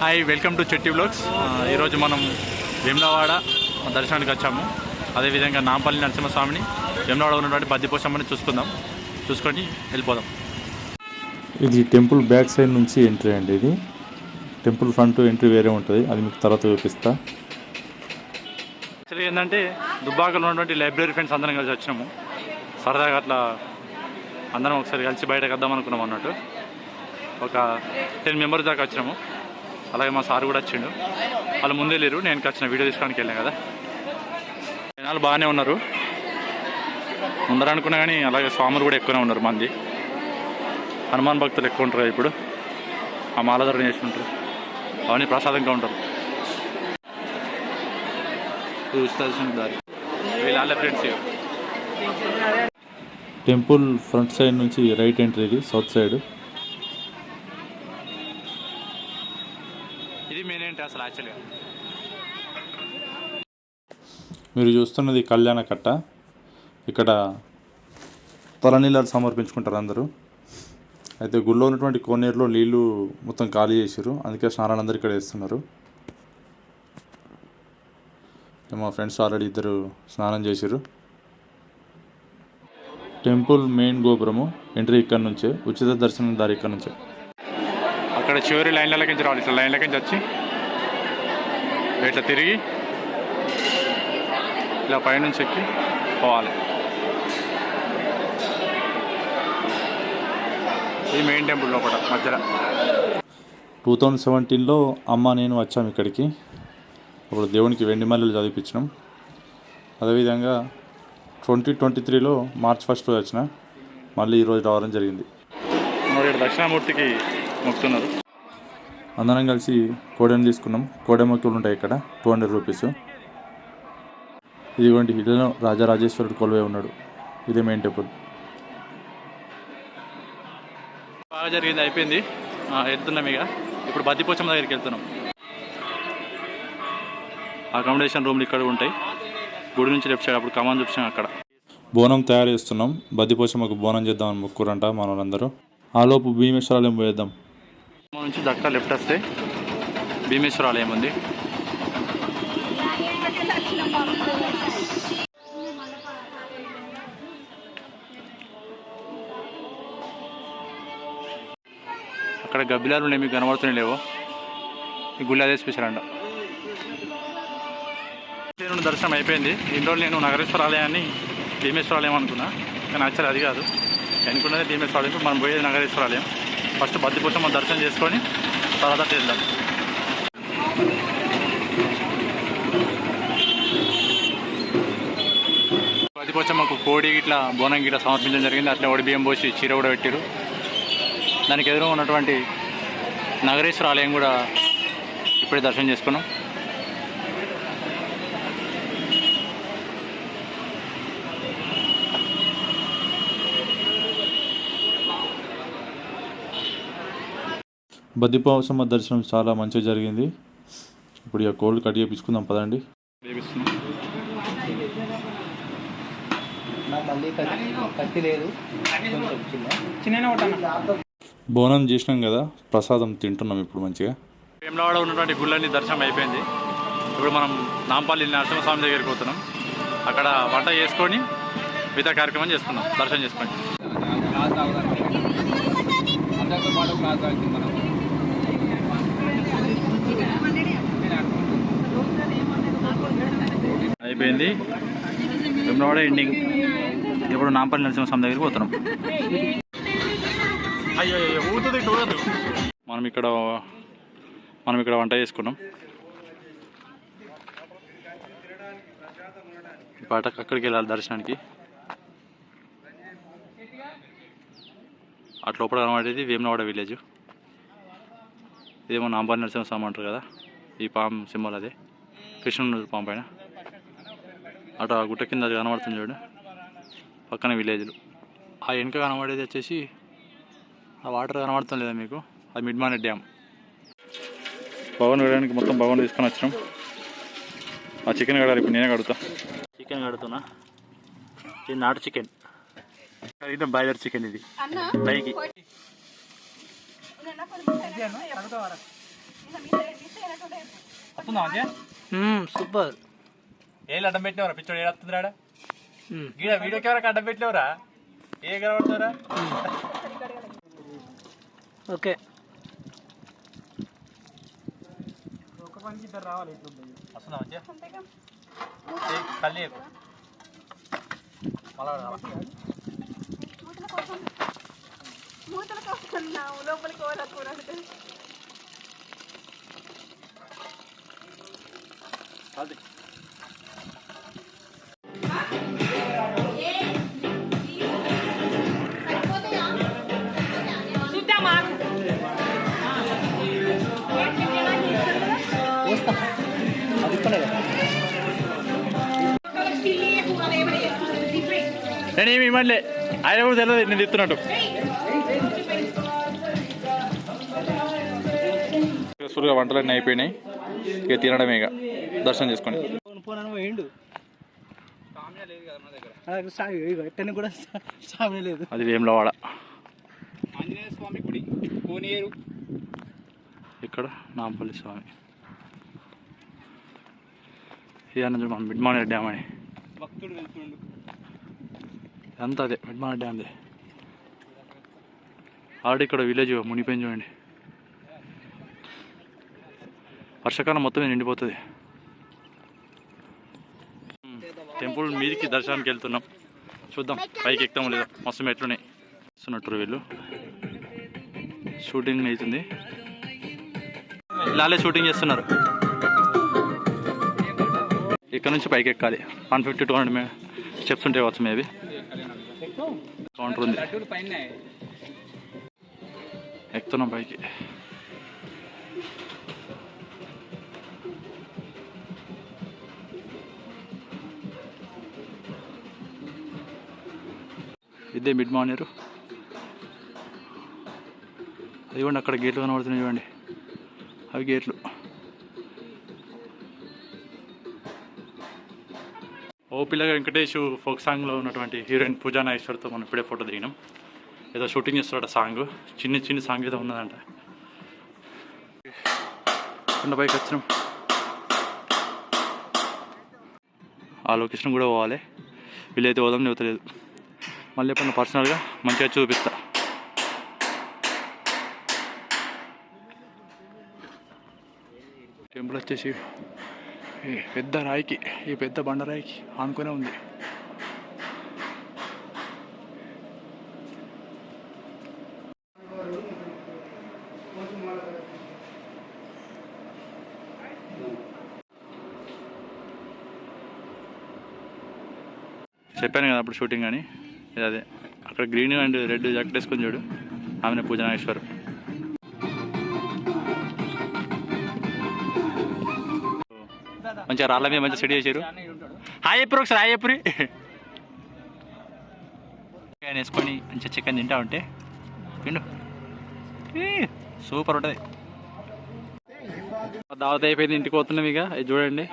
Hi welcome to Chetti blogs ఈరోజు మనం వేములవాడ దర్శనానికి వచ్చాము. అదేవిధంగా నాంపల్లి నరసింహస్వామిని వేములవాడ ఉన్నటువంటి బద్దిపోషమ్మని చూసుకుందాం. చూసుకొని వెళ్ళిపోదాం. ఇది టెంపుల్ బ్యాక్ సైడ్ నుంచి ఎంట్రీ అండి ఇది. టెంపుల్ ఫ్రంట్ ఎంట్రీ వేరే ఉంటుంది. అది మీకు తర్వాత చూపిస్తా. యాక్చువల్లీ ఏంటంటే దుబ్బాకలో ఉన్నటువంటి లైబ్రరీ ఫ్రెండ్స్ అందరం కలిసి వచ్చినాము. సరదాగా అట్లా అందరం ఒకసారి కలిసి బయటకు వద్దాం అనుకున్నాం అన్నట్టు. ఒక టెన్ మెంబర్స్ దాకా వచ్చినాము. అలాగే మా సార్ కూడా వచ్చిండు. వాళ్ళు ముందే లేరు నేను వచ్చిన వీడియో తీసుకోవడానికి వెళ్ళాను కదా. జనాలు బాగానే ఉన్నారు. ముందర అనుకున్నా కానీ అలాగే స్వాములు కూడా ఎక్కువనే ఉన్నారు మంది. హనుమాన్ భక్తులు ఎక్కువ ఉంటారు ఇప్పుడు. ఆ మాలధరణ చేసి ఉంటారు. అవన్నీ ప్రసాదంగా ఉంటారు. దారి. వీళ్ళ ఫ్రెండ్స్ టెంపుల్ ఫ్రంట్ సైడ్ నుంచి రైట్ ఎంట్రీ ఇది సౌత్ సైడ్. ఇది మెయిన్ ఏంటి అసలు యాక్చువల్గా మీరు చూస్తున్నది కళ్యాణ కట్ట. ఇక్కడ తలనీళ్ళని సమర్పించుకుంటారు అందరూ. అయితే గుళ్ళో ఉన్నటువంటి కోనేరులో నీళ్ళు మొత్తం ఖాళీ చేసారు అందుకే స్నానాలు అందరూ ఇక్కడ వేస్తున్నారు మా ఫ్రెండ్స్ ఆల్రెడీ ఇద్దరు స్నానం చేశారు టెంపుల్ మెయిన్ గోపురము ఎంట్రీ ఇక్కడ నుంచే ఉచిత దర్శనం దారి ఇక్కడ నుంచే. అక్కడ చివరి లైన్లకి రావాలి ఇట్లా లైన్లకి వచ్చి? ఇట్లా తిరిగి ఇలా పైనుంచి ఎక్కి పోవాలి. ఇది మెయిన్ టెంపుల్ లోపల మధ్యలో. టూ థౌజండ్ సెవెంటీన్లో అమ్మ నేను వచ్చాము ఇక్కడికి. అప్పుడు దేవునికి వెండి మల్లెలు చదివించినాం అదేవిధంగా ట్వంటీ ట్వంటీ త్రీలో మార్చ్ ఫస్ట్ రోజు వచ్చిన. మళ్ళీ ఈరోజు రావడం జరిగింది. దక్షిణామూర్తికి మొక్కుతున్నారు అందరం కలిసి కోడెని తీసుకున్నాం. కోడె మొక్కలు ఉంటాయి ఇక్కడ. టూ హండ్రెడ్ రూపీస్ ఇదిగోండి ఇళ్ళలో రాజరాజేశ్వరుడు కొలువై ఉన్నాడు. ఇదే మెయిన్ టెంపుల్ బాగా జరిగింది అయిపోయింది. వెళ్తున్నాం ఇక. ఇప్పుడు బద్దిపోచమ్మ దగ్గరికి వెళ్తున్నాం. అకామిడేషన్ రూమ్లు ఇక్కడ ఉంటాయి. గుడి నుంచి లెఫ్ట్ సైడ్ అప్పుడు కమాన్ చూపించాం అక్కడ. బోనం తయారు చేస్తున్నాం. బద్దిపోచమ్మకు బోనం చేద్దామని మొక్కురంట మన వాళ్ళందరూ ఆలోపు భీమేశ్వరాలయం పోయేద్దాం. నుంచి దక్క లెఫ్ట్ వస్తే? భీమేశ్వర ఆలయం ఉంది. అక్కడ గబ్బిలాలు ఉన్నాయి మీకు కనబడుతున్నాయి లేవో? ఈ గుళ్ళి అదే స్పెషల్ అంట. నేను దర్శనం అయిపోయింది. ఇందులో నేను నగరేశ్వర ఆలయాన్ని భీమేశ్వర ఆలయం అనుకున్నా. కానీ యాక్చువల్ అది కాదు. అనుకున్నది భీమేశ్వర ఆలయం మనం పోయేది నగరేశ్వర ఆలయం ఫస్ట్ బద్దిపోసం దర్శనం చేసుకొని తర్వాత వెళ్దాం బద్దిపోచమ్మకు కోడి ఇట్లా బోనం గిట్లా సమర్పించడం జరిగింది. అట్లా ఒడి బియ్యం పోసి చీర కూడా పెట్టారు దానికి ఎదురు ఉన్నటువంటి నగరేశ్వర ఆలయం కూడా ఇప్పుడే దర్శనం చేసుకున్నాం. బద్దిపోసమ్మ దర్శనం చాలా మంచిగా జరిగింది. ఇప్పుడు ఇక కోల్డ్ కట్ చేయించుకుందాం పదండి. బోనం చేసినాం కదా ప్రసాదం తింటున్నాం ఇప్పుడు మంచిగా. వేములవాడ ఉన్నటువంటి గుళ్ళని దర్శనం అయిపోయింది. ఇప్పుడు మనం నాంపల్లి నరసింహస్వామి దగ్గరికి పోతున్నాం. అక్కడ వంట చేసుకొని మిగతా కార్యక్రమం చేసుకున్నాం దర్శనం చేసుకోండి అందరితో పాటు క్లాస్ తాగుతుంది మనం అయిపోయింది. వేములవాడ ఎండింగ్ ఇప్పుడు నాంపల్లి నరసింహస్వామి దగ్గరికి పోతున్నాం. మనం ఇక్కడ మనం ఇక్కడ వంట చేసుకున్నాం. పాట అక్కడికి వెళ్ళాలి దర్శనానికి. అటు లోపల కనబడేది వేములవాడ విలేజ్ ఇదేమో నాంపల్లి నరసింహస్వామి అంటారు కదా ఈ పాము సింబల్ అదే. కృష్ణుడు పాము పైన. అటు ఆ గుట్ట కింద అది కనబడుతుంది చూడు. పక్కన విలేజ్లు. ఆ వెనుక కనబడేది వచ్చేసి ఆ వాటర్ కనబడుతుంది లేదా మీకు? అది మిడ్మానెట్ డ్యామ్. భవన్ వేయడానికి మొత్తం భవన్ తీసుకొని వచ్చినాం. ఆ చికెన్ కడాలి ఇప్పుడు నేనే కడుగుతా. చికెన్ కడుతున్నా ఇది నాటు చికెన్. ఇది బాయిలర్ చికెన్ ఇది. పైకి. సూపర్. ఏళ్ళు అడ్డం పెట్టినవరా? పిచ్చోడు ఏడొస్తుందిరాడా గీడ వీడియో కెమెరాకి అడ్డం పెట్టినవరా? ఏ కనబడుతారా ఓకే. వస్తుందా మంచిగా కళ్ళు. మళ్ళా కోసుకున్నావు లోపలికి పోవాలనుకున్నాను అది. అది ఇక్కడే కదా. నేను ఏమి ఇవ్వలే ఆయన కూడా తెలియదు నేను తిత్తున్నట్టు సూపర్గా వంటలన్నీ అయిపోయినాయి. ఇక తినడమే ఇక. దర్శనం చేసుకొని. పోను పోయిండు ఎట్టని కూడా స్టామినా లేదు. అది వేములవాడ. ఆంజనేయ స్వామి గుడి కోనేరు. ఇక్కడ నాంపల్లి స్వామి. ఇదన్న మన మిడ్మానేర్ డ్యామ్ అని. అంతా అదే మిడ్మానేర్ డ్యామ్దే. ఆల్రెడీ ఇక్కడ విలేజ్ మునిపోయింది చూడండి. వర్షాకాలం మొత్తం నిండిపోతుంది. టెంపుల్ మీదికి దర్శనానికి వెళ్తున్నాం. చూద్దాం పైకి ఎక్కుతాం లేదో. మస్తు మెట్లున్నాయి వస్తున్నట్టు వీళ్ళు. షూటింగ్ అవుతుంది ఇలానే షూటింగ్ చేస్తున్నారు. ఇక్కడ నుంచి పైకి ఎక్కాలి. One fifty two hundred steps ఉంటాయి కావచ్చు మేబీ. కౌంటర్ ఉంది. ఎక్కుతున్నాం పైకి. ఇదే మిడ్ మానేరు అది కూడా అక్కడ గేట్లు కనబడుతున్నాయి చూడండి. అవి గేట్లు. ఓ పిల్లగా వెంకటేష్ ఫోక్ సాంగ్లో ఉన్నటువంటి హీరోయిన్ పూజా నాగేశ్వర్తో మనం ఇప్పుడే ఫోటో దిగినాం. ఏదో షూటింగ్ చేస్తాడట సాంగ్. చిన్న చిన్న సాంగ్ ఏదో ఉన్నదంట. కొండపైకి వచ్చినాం. ఆ లొకేషన్ కూడా పోవాలి. వీళ్ళైతే పోదాం లేవతలేదు మళ్ళీ ఎప్పుడు పర్సనల్గా మంచిగా చూపిస్తా. టెంపుల్ వచ్చేసి ఈ పెద్ద రాయికి ఈ పెద్ద బండరాయికి ఆనుకునే ఉంది. చెప్పాను కదా అప్పుడు షూటింగ్ అని. ఇది అదే. అక్కడ గ్రీన్ అండ్ రెడ్ జాకెట్ వేసుకొని చూడు. ఆమె పూజ నాగేశ్వర్ మంచిగా రాళ్ళ మీద మంచిగా సెట్ చేశారు హాయ్ ఎప్పుడు ఒకసారి హాయ్ ఎప్పుడు చికెన్ వేసుకొని మంచిగా చికెన్ తింటా ఉంటే. తిండు. సూపర్ ఉంటుంది. దావత్ అయిపోయింది ఇంటికి పోతున్నాం ఇక. ఇది చూడండి.